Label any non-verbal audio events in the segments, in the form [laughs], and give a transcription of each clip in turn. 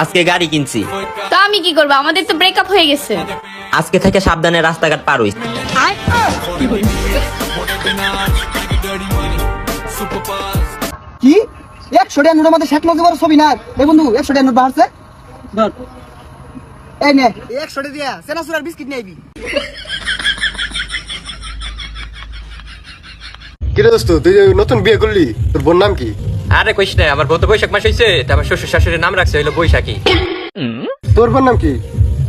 আজকে গাড়ি কিনছি। তো আমি কি করব? আমাদের তো ব্রেকআপ হয়ে গেছে। আজকে থেকে সাবধানে রাস্তাঘাট পার হইস। কি? একশো টাকা নোটের মধ্যে শেখ মুজিবুর ছবি না? এই বন্ধু একশো টাকা নোট বাড়ছে এই নে। একশো টাকা দিয়া সেনাসুরার বিস্কিট নিয়ে আইবি। কিরে দোস্ত তুই নতুন বিয়ে করলি তোর বোন নাম কি? আরে কইস না আমার বউ তো বৈশাখ মাস হইছে তারপর শ্বশুর শাশুড়ির নাম রাখছে হইল বৈশাখী। তোর বোন নাম কি?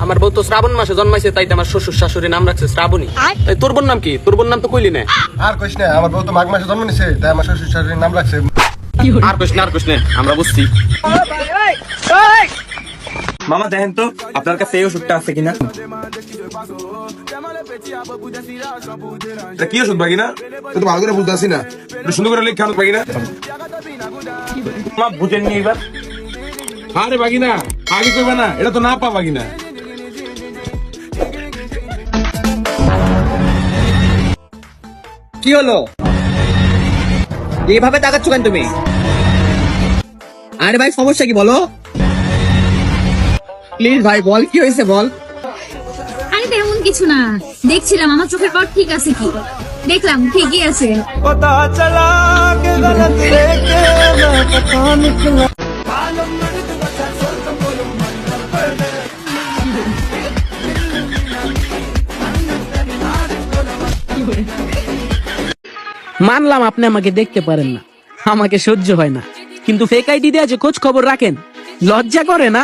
আমার বউ তো শ্রাবণ মাসে জন্মাইছে তাই তো আমার শ্বশুর শাশুড়ির নাম রাখছে শ্রাবণী। তাই তোর বোন নাম কি? তোর বোন নাম তো কইলি না। আর কইস না আমার বউ তো মাঘ মাসে জন্ম নিছে তাই আমার শ্বশুর শাশুড়ির নাম রাখছে। আর কইস না আর কইস না আমরা বুঝছি। মামা দেখেন তো আপনার কাছে এই ওষুধটা আছে কিনা? কি ওষুধ বাগিনা তুই তো ভালো করে বুঝতে আসি না। সুন্দর করে লিখ খানো বাগিনা মা বুঝেন নি এবার। আরে বাগিনা আগে কইবা না এটা তো না পা বাগিনা কি হলো? এইভাবে তাকাচ্ছ কেন তুমি? আরে ভাই সমস্যা কি বলো? প্লিজ ভাই বল কি হয়েছে বল? আরে তেমন কিছু না। দেখছিলাম আমার চোখের পর ঠিক আছে কি? দেখলাম ঠিকই আছে। মানলাম আপনি আমাকে দেখতে পারেন না। আমাকে সহ্য হয় না। কিন্তু ফেক আইডি দিয়ে আছে খোঁজ খবর রাখেন লজ্জা করে না?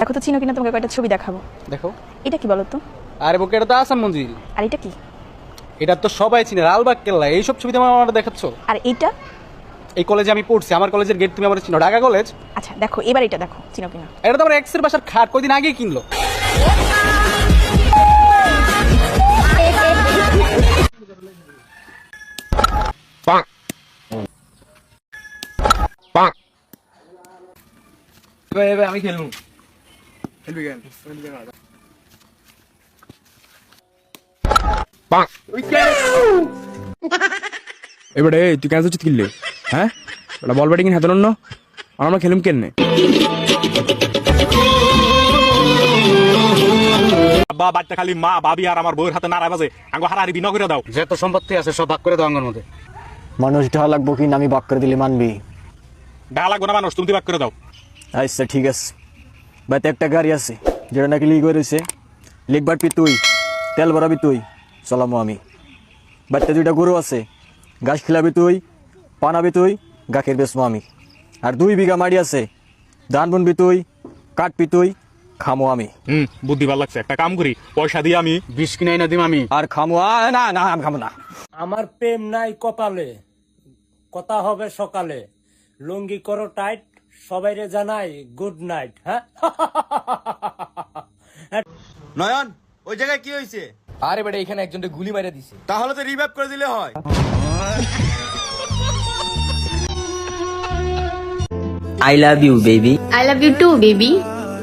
দেখো তো চিনো কিনা তোমাকে কয়টা ছবি দেখাবো। দেখো। এটা কি বলো তো? আরে বুকে এটা তো আসাম মঞ্জিল। আর এটা কি? এটা তো সবাই চিনে লালবাগ কেল্লা এইসব ছবিতে আমার আমার দেখাচ্ছ? আর এটা? এই কলেজে আমি পড়ছি আমার কলেজের গেট তুমি আমার চিনো ঢাকা কলেজ আচ্ছা দেখো এবার এটা দেখো চিনো কিনা। এটা তো আমার এক্সের বাসার খাট কয়দিন আগে কিনলো। আমি খেলব [laughs] এবারে তুই কেন উচিত কিনলে হ্যাঁ? ওটা বল ব্যাটিং হাতে আর আমরা খেলুম কেন আব্বা খালি মা ভাবি আর আমার বউয়ের হাতে নাড়া বাজে। আঙ্গো হারাহারি বিনা করে দাও। যত সম্পত্তি আছে সব ভাগ করে দাও আঙ্গর মধ্যে। মানুষ ঢা লাগবো কি না আমি বাক করে দিলে মানবি। ডা লাগবো না মানুষ তুমি ভাগ করে দাও। আচ্ছা ঠিক আছে। বাড়িতে একটা গাড়ি আছে যেটা নাকি লিগ রয়েছে লিখবার পি তুই তেল ভরাবি তুই চলামো আমি। বাড়িতে দুইটা গরু আছে ঘাস খিলাবি তুই পানাবি তুই গাখের বেসমো আমি। আর দুই বিঘা মাড়ি আছে ধান বুনবি তুই কাটবি তুই খামো আমি। হুম বুদ্ধি ভালো লাগছে। একটা কাম করি পয়সা দিয়ে আমি বিষ কিনাই না দিম আমি। আর খামো আ, না না আমি খামো না। আমার প্রেম নাই কপালে কথা হবে সকালে। লুঙ্গি করো টাইট সবাইরে জানাই গুড নাইট হ্যাঁ? [laughs] নয়ন ওই জায়গায় কি হয়েছে? আরে বেটা এখানে একজনকে গুলি মারে দিছে। তাহলে তো রিভাইভ করে দিলে হয়। I love you baby I love you too baby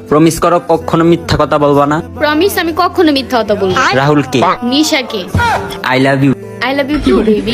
promise করো কখনো মিথ্যা কথা বলবা না। প্রমিস আমি কখনো মিথ্যা কথা বলব না। রাহুল কে? নিশাকে। I love you I love you too baby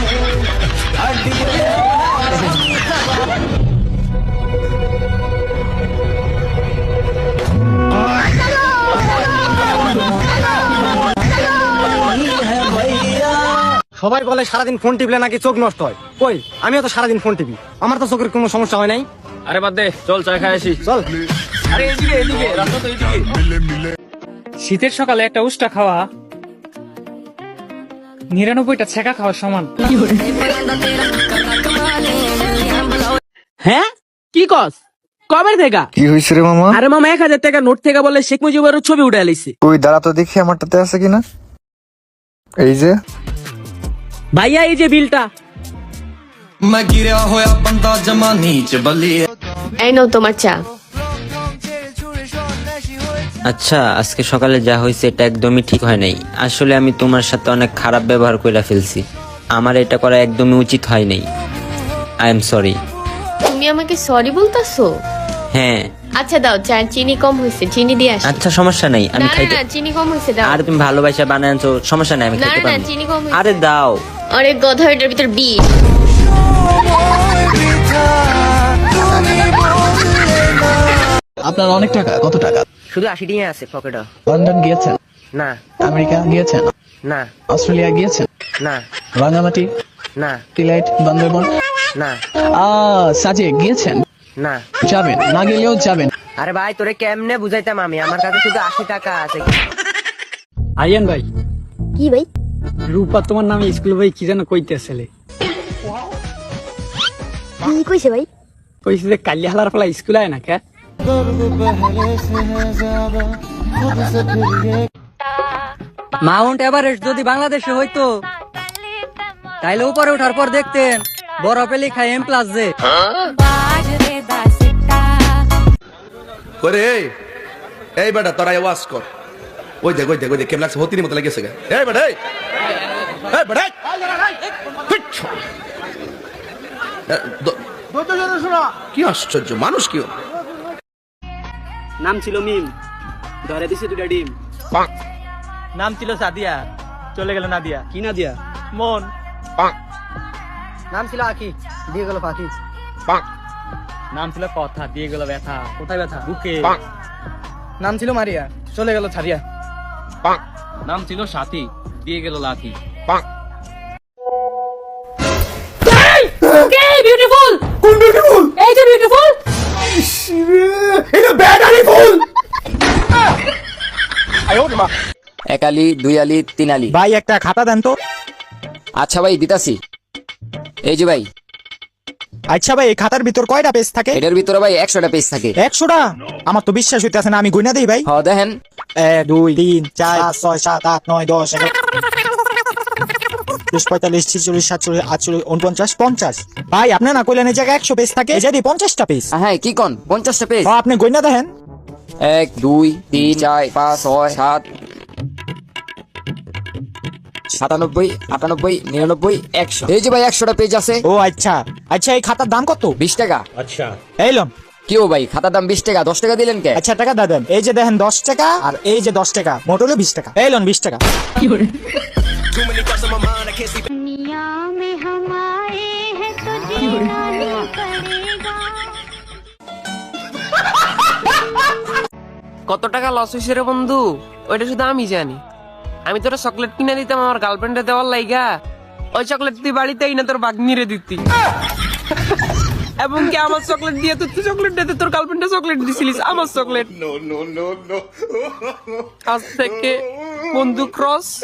সবাই বলে সারাদিন ফোন টিপলে নাকি চোখ নষ্ট হয়। কই? আমিও তো সারাদিন ফোন টিপি। আমার তো চোখের কোনো সমস্যা হয় নাই। আরে বাদ দে চল চা খাই আসি। চল। আরে এদিকে এদিকে রাস্তা তো এদিকে শীতের সকালে একটা উষ্টা খাওয়া নিরানব্বইটা ছেঁকা খাওয়ার সমান। হ্যাঁ? কি কস? কবে থেকে? কি হয়েছে রে মামা? আরে মামা এক হাজার টাকা নোট থেকে বলে শেখ মুজিবের ছবি উঠে আলিছে ওই দাঁড়া তো দেখি আমারটাতে আছে কিনা? এই যে। ভাইয়া এই যে বিলটা। এই নাও তোমার চা। আচ্ছা আজকে সকালে যা হয়েছে এটা একদমই ঠিক হয় নাই। আসলে আমি তোমার সাথে অনেক খারাপ ব্যবহার করে ফেলছি। আমার এটা করা একদমই উচিত হয় নাই। আই এম সরি তুমি আমাকে সরি বলতাছো? হ্যাঁ। আচ্ছা দাও চা চিনি কম হয়েছে চিনি দিয়ে আসি। আচ্ছা সমস্যা নাই আমি না খাইতে না চিনি কম হয়েছে দাও। আর তুমি ভালোবাসা বানাইছো সমস্যা নাই আমি না খাইতে না পারব। চিনি কম হয়েছে। আরে দাও। আরে গধা এটার ভিতর বিষ আপনার অনেক টাকা কত টাকা? শুধু আশি টাকা আছে পকেটে। লন্ডন গিয়েছেন? না। আমেরিকা গিয়েছেন? না। অস্ট্রেলিয়া গিয়েছেন? না। রাঙামাটি? না। টিলাইট বান্দরবন? না। আ সাজে গিয়েছেন? না। যাবেন না গেলেও যাবেন। আরে ভাই তোরে কেমনে বুঝাইতাম আমি? আমার কাছে শুধু আশি টাকা আছে। আরিয়ান ভাই। কি ভাই? রূপা তোমার নামে স্কুল ভাই কি যেন কইতেছিলে কি কইছে ভাই? কইছে যে কালি হালার ফলা স্কুল আয় না কে? মাউন্ট এভারেস্ট যদি বাংলাদেশে হইতো তাইলে উপরে ওঠার পর দেখতেন বরফে লেখা এম প্লাস যে করে এই এই বেটা তোরা আওয়াজ কর। ওই দেখ ওই দেখ ওই দেখ কেমন লাগছে? হতিনি মতো লাগেছে এই কি আশ্চর্য মানুষ কি ও? নাম ছিল মিম। ধরে দিছে দুটা ডিম। নাম ছিল সাদিয়া। চলে গেল নাদিয়া। কি নাদিয়া? মন। নাম ছিল আকি দিয়ে গেল পাখি। নাম ছিল কথা। দিয়ে গেল ব্যথা। কোথায় ব্যথা? বুকে। নাম ছিল মারিয়া। চলে গেল ছাড়িয়া। নাম ছিল সাথী দিয়ে গেল লাথি। বিউটিফুল কোন বিউটিফুল এই যে বিউটিফুল এক আলি দুই আলি তিন আলি। ভাই একটা খাতা দেন তো। আচ্ছা ভাই দিতাছি। এই যে ভাই আচ্ছা ভাই এই খাতার ভিতর কয়টা পেজ থাকে? এটার ভিতরে ভাই একশোটা পেজ থাকে। একশোটা? আমার তো বিশ্বাস হইতেছে না আমি গুইনা দিই ভাই। হ দেখেন। এক দুই তিন চার পাঁচ ছয় সাত আট নয় দশ এগারো। পঁয়তাল্লিশ ছিচল্লিশ সাতচল্লিশ আটচল্লিশ উনপঞ্চাশ পঞ্চাশ। ভাই আপনি না কইলেন এই জায়গায় একশো পেজ থাকে? এই পঞ্চাশটা পেজ হ্যাঁ কি কোন? পঞ্চাশটা পেজ আপনি গইনা দেখেন। এক দুই তিন চার পাঁচ ছয় সাত সাতানব্বই আটানব্বই নিরানব্বই একশো। এই যে ভাই একশোটা পেজ আছে। ও আচ্ছা। আচ্ছা এই খাতার দাম কত? বিশ টাকা। এই লন। কি ও ভাই খাতার দাম বিশ টাকা দশ টাকা দিলেন কে? আচ্ছা টাকা দাদেন এই যে দেখেন দশ টাকা আর এই যে দশ টাকা মোট হলো বিশ টাকা। এই লন বিশ টাকা। কত টাকা লস হয়েছে রে বন্ধু? ওইটা শুধু আমি জানি। আমি তোর চকলেট কিনে দিতাম আমার গার্লফ্রেন্ডে দেওয়ার লাইগা। ওই চকলেট তুই বাড়িতে না তোর বাঘ নিরে দিতি এবং কি আমার চকলেট দিয়ে তুই তুই চকলেট দিতে তোর গার্লফ্রেন্ডে চকলেট দিছিলিস? আমার চকলেট আজ থেকে বন্ধু ক্রস